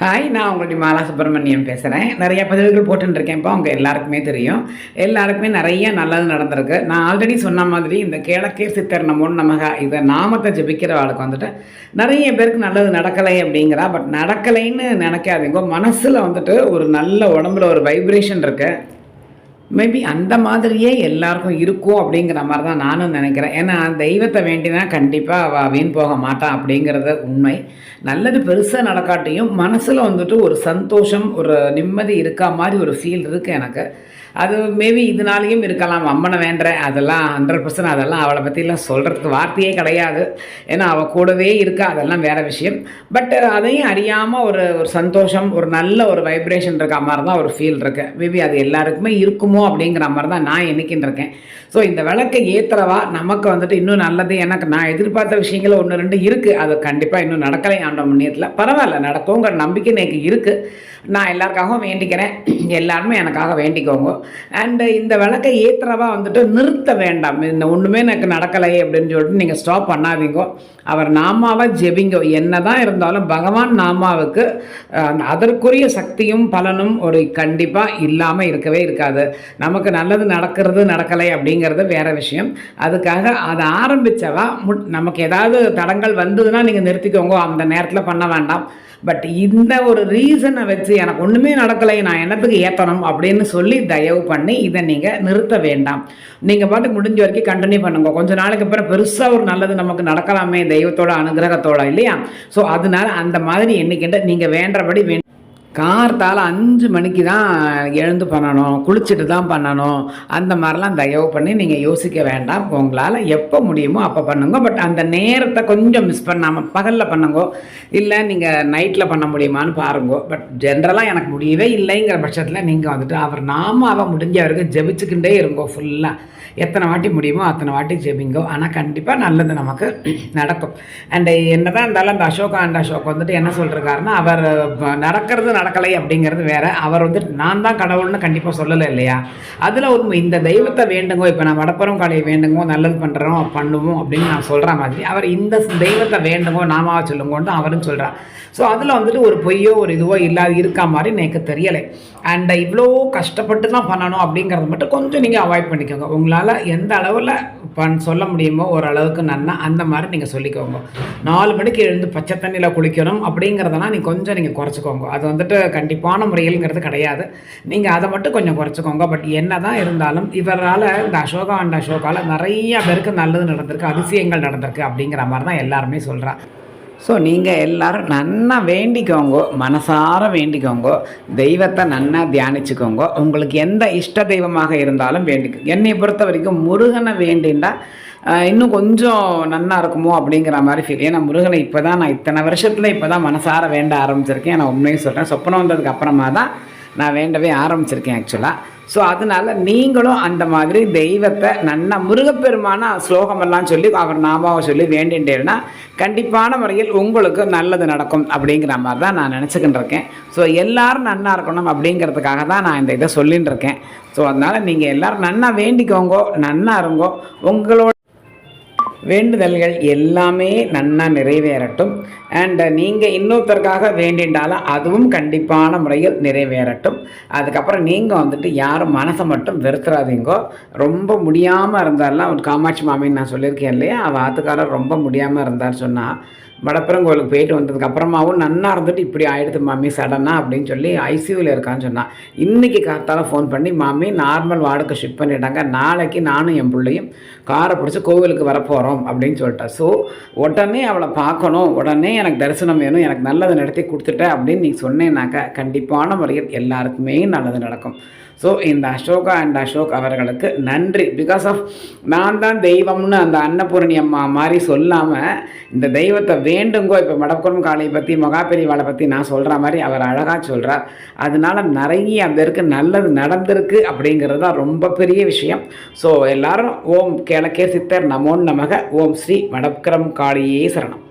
Hi நான் உங்களுடைய மாலா சுப்பிரமணியம் பேசுகிறேன் நிறைய பதிவுகள் போட்டுருக்கேன் இப்போ அவங்க எல்லாருக்குமே தெரியும். எல்லாருக்குமே நிறைய நல்லது நடந்திருக்கு. நான் ஆல்ரெடி சொன்ன மாதிரி இந்த கேளக்கே சித்தர் நம்மோன்னு நமக இதை நாமத்தை ஜபிக்கிற ஆளுக்கு வந்துட்டு நிறைய பேருக்கு நல்லது நடக்கலை அப்படிங்கிறா. பட் நடக்கலைன்னு நினைக்காதீங்க. மனசில் வந்துட்டு ஒரு நல்ல உடம்புல ஒரு வைப்ரேஷன் இருக்குது மேபி அந்த மாதிரியே எல்லாருக்கும் இருக்கும் அப்படிங்கிற மாதிரி தான் நானும் நினைக்கிறேன். ஏன்னா தெய்வத்தை வேண்டினா கண்டிப்பாக அவள் வீண் போக மாட்டான் அப்படிங்கிறது உண்மை. நல்லது பெருசாக நடக்காட்டியும் மனசில் வந்துட்டு ஒரு சந்தோஷம் ஒரு நிம்மதி இருக்கா மாதிரி ஒரு ஃபீல் இருக்குது எனக்கு. அது மேபி இதனாலேயும் இருக்கலாம் அம்மனை வேண்டேன் அதெல்லாம் ஹண்ட்ரட் பர்சன்ட் அதெல்லாம் அவளை பற்றிலாம் சொல்கிறதுக்கு வார்த்தையே கிடையாது. ஏன்னா அவள் கூடவே இருக்கா அதெல்லாம் வேறு விஷயம். பட் அதையும் அறியாமல் ஒரு ஒரு சந்தோஷம் ஒரு நல்ல ஒரு வைப்ரேஷன் இருக்க மாதிரி தான் ஒரு ஃபீல் இருக்குது மேபி அது எல்லாருக்குமே இருக்குமோ அப்படிங்கிற மாதிரி தான் நான் என்னைக்குன்னு இருக்கேன். ஸோ இந்த விளக்கை ஏற்றுறவா நமக்கு வந்துட்டு இன்னும் நல்லது. எனக்கு நான் எதிர்பார்த்த விஷயங்கள் ஒன்று ரெண்டு இருக்குது அது கண்டிப்பாக இன்னும் நடக்கலை ஆண்ட முன்னியத்தில் பரவாயில்ல நடக்குங்கிற நம்பிக்கை எனக்கு இருக்குது நான் எல்லாருக்காகவும் வேண்டிக்கிறேன். எல்லாருமே எனக்காக வேண்டிக்கோங்க. அண்டு இந்த விளக்கை ஏற்றுறவா வந்துட்டு நிறுத்த வேண்டாம். இந்த ஒன்றுமே எனக்கு நடக்கலை அப்படின்னு சொல்லிட்டு நீங்கள் ஸ்டாப் பண்ணாதீங்க. அவர் நாமாவை ஜெபிங்க. என்ன தான் இருந்தாலும் பகவான் நாமாவுக்கு அதற்குரிய சக்தியும் பலனும் ஒரு கண்டிப்பாக இல்லாமல் இருக்கவே இருக்காது. நமக்கு நல்லது நடக்கிறது நடக்கலை அப்படிங்கிறது வேற விஷயம். அதுக்காக அதை ஆரம்பித்தவா நமக்கு ஏதாவது தடங்கள் வந்ததுன்னா நீங்கள் நிறுத்திக்கோங்க. அந்த நேரத்தில் பண்ண வேண்டாம். பட் இந்த ஒரு ரீசனை வச்சு எனக்கு ஒன்றுமே நடக்கலை நான் என்னத்துக்கு ஏற்றணும் அப்படின்னு சொல்லி தயவு பண்ணி இதை நீங்கள் நிறுத்த வேண்டாம். நீங்கள் பாட்டு முடிஞ்ச வரைக்கும் கண்டினியூ பண்ணுங்க. கொஞ்ச நாளைக்கு அப்புறம் பெருசாக ஒரு நல்லது நமக்கு நடக்கலாமே தெய்வத்தோட அனுகிரகத்தோட இல்லையா? ஸோ அதனால அந்த மாதிரி என்னைக்கிட்ட நீங்கள் வேண்டபடி வே கார்த்தால் அஞ்சு மணிக்கு தான் எழுந்து பண்ணணும் குளிச்சுட்டு தான் பண்ணணும். அந்த மாதிரிலாம் தயவு பண்ணி நீங்கள் யோசிக்க வேண்டாம். உங்களால் எப்போ முடியுமோ அப்போ பண்ணுங்க. பட் அந்த நேரத்தை கொஞ்சம் மிஸ் பண்ணாமல் பகலில் பண்ணுங்க இல்லை நீங்கள் நைட்டில் பண்ண முடியுமான்னு பாருங்க. பட் ஜென்ரலாக எனக்கு முடியவே இல்லைங்கிற பட்சத்தில் நீங்கள் வந்துட்டு அவர் நாம அவள் முடிஞ்ச வரைக்கும் ஜெபிச்சுக்கிட்டே இருங்கோ ஃபுல்லாக எத்தனை வாட்டி முடியுமோ அத்தனை வாட்டி ஜெபிங்கோ. ஆனால் கண்டிப்பாக நல்லது நமக்கு நடக்கும். அண்ட் என்ன தான் இருந்தாலும் அந்த அசோகா அண்ட் அசோக் வந்துட்டு என்ன சொல்கிறாருன்னா அவர் நடக்கிறது நடக்கலை அப்படிங்கிறது வேற. அவர் வந்துட்டு நான் தான் கடவுள்னு கண்டிப்பாக சொல்லலை இல்லையா? அதில் ஒரு இந்த தெய்வத்தை வேண்டுங்கோ இப்போ நான் வடப்புறம் காலையை வேண்டுங்கோ நல்லது பண்ணுறோம் பண்ணுவோம் அப்படின்னு நான் சொல்கிற மாதிரி அவர் இந்த தெய்வத்தை வேண்டுங்கோ நாமாவை சொல்லுங்கன்னு அவரும் சொல்கிறார் ஸோ அதில் வந்துட்டு ஒரு பொய்யோ ஒரு இதுவோ இல்லாத இருக்கா மாதிரி எனக்கு தெரியலை. அண்ட் இவ்வளோ கஷ்டப்பட்டு தான் பண்ணணும் அப்படிங்கிறத மட்டும் கொஞ்சம் நீங்கள் அவாய்ட் பண்ணிக்கோங்க. உங்களால் எந்த அளவில் பண் சொல்ல முடியுமோ ஓரளவுக்கு நன்னா அந்த மாதிரி நீங்கள் சொல்லிக்கோங்க. நாலு மணிக்கு எழுந்து பச்சை தண்ணியில் குளிக்கணும் அப்படிங்கிறதெல்லாம் நீங்கள் கொஞ்சம் நீங்கள் குறைச்சிக்கோங்க. அது வந்துட்டு கண்டிப்பான முறையில்ங்கிறது கிடையாது. நீங்கள் அதை மட்டும் கொஞ்சம் குறைச்சிக்கோங்க. பட் என்ன தான் இருந்தாலும் இவரால் இந்த அசோகா அண்ட் அசோகாவில் நிறைய பேருக்கு நல்லது நடந்திருக்கு அதிசயங்கள் நடந்திருக்கு அப்படிங்கிற மாதிரி தான் எல்லாருமே சொல்கிறான் ஸோ நீங்கள் எல்லோரும் நன்னா வேண்டிக்கோங்க மனசார வேண்டிக்கோங்க தெய்வத்தை நன்னா தியானிச்சுக்கோங்க உங்களுக்கு எந்த இஷ்ட தெய்வமாக இருந்தாலும் வேண்டிக்கும் என்னை பொறுத்த வரைக்கும் முருகனை வேண்டிண்டா இன்னும் கொஞ்சம் நன்னா இருக்குமோ அப்படிங்கிற மாதிரி ஃபீல் ஏன்னா முருகனை இப்போ தான் நான் இத்தனை வருஷத்தில் இப்போ தான் மனசார வேண்ட ஆரம்பிச்சிருக்கேன். நான் உண்மையும் சொல்கிறேன் சொப்பனம் வந்ததுக்கு அப்புறமா தான் நான் வேண்டவே ஆரம்பிச்சிருக்கேன் ஆக்சுவலாக ஸோ அதனால் நீங்களும் அந்த மாதிரி தெய்வத்தை நன்னா முருகப்பெருமான ஸ்லோகமெல்லாம் சொல்லி அவர் நாமாவை சொல்லி வேண்டின்றேன்னா கண்டிப்பான முறையில் உங்களுக்கு நல்லது நடக்கும் அப்படிங்கிற மாதிரி தான் நான் நினச்சிக்கிட்டு இருக்கேன். ஸோ எல்லோரும் நன்னா இருக்கணும் அப்படிங்கிறதுக்காக தான் நான் இந்த இதை சொல்லின்னு இருக்கேன். ஸோ அதனால் நீங்கள் எல்லோரும் நன்னா வேண்டிக்கோங்கோ நன்னா இருங்கோ உங்களோட வேண்டுதல்கள் எல்லாமே நன்னா நிறைவேறட்டும். அண்ட் நீங்கள் இன்னொருத்தருக்காக வேண்டின்றாலும் அதுவும் கண்டிப்பான முறையில் நிறைவேறட்டும். அதுக்கப்புறம் நீங்கள் வந்துட்டு யாரும் மனசை மட்டும் வெறுத்துறாதீங்கோ. ரொம்ப முடியாமல் இருந்தாலும் காமாட்சி மாமின்னு நான் சொல்லியிருக்கேன் இல்லையா? அவள் ஆத்துக்காரர் ரொம்ப முடியாமல் இருந்தார் சொன்னால் வடப்பரங்கோயிலுக்கு போயிட்டு வந்ததுக்கு அப்புறமாவும் நன்னா இருந்துட்டு இப்படி ஆகிடுது மாமி சடனாக அப்படின்னு சொல்லி ஐசியூவில் இருக்கான்னு சொன்னான் இன்றைக்கி காத்தால் ஃபோன் பண்ணி மாமி நார்மல் வார்டுக்கு ஷிஃப்ட் பண்ணிட்டாங்க. நாளைக்கு நானும் என் பிள்ளையும் காரை பிடிச்சி கோவிலுக்கு வரப்போகிறோம் அப்படின்னு சொல்லிட்டேன் ஸோ உடனே அவளை பார்க்கணும். உடனே எனக்கு தரிசனம் வேணும். எனக்கு நல்லது நடத்தி கொடுத்துட்டேன் அப்படின்னு நீ சொன்னேன்னாக்கா கண்டிப்பான முறையில் எல்லாருக்குமே நல்லது நடக்கும். ஸோ இந்த அசோகா அண்ட் அசோக் அவர்களுக்கு நன்றி. பிகாஸ் ஆஃப் நான் தான் தெய்வம்னு அந்த அன்னபூரணி அம்மா மாதிரி சொல்லாமல் இந்த தெய்வத்தை வேண்டுங்கோ. இப்போ மடப்புறம் காளையை பற்றி மகாபெரிவாளை பற்றி நான் சொல்கிற மாதிரி அவர் அழகாக சொல்கிறார் அதனால் நிறைய பேருக்கு நல்லது நடந்திருக்கு அப்படிங்கிறது தான் ரொம்ப பெரிய விஷயம். ஸோ எல்லாரும் ஓம் கிழக்கே சித்தர் நமோன் நமக. ஓம் ஸ்ரீ மடப்புரம் காளியே சரணம்.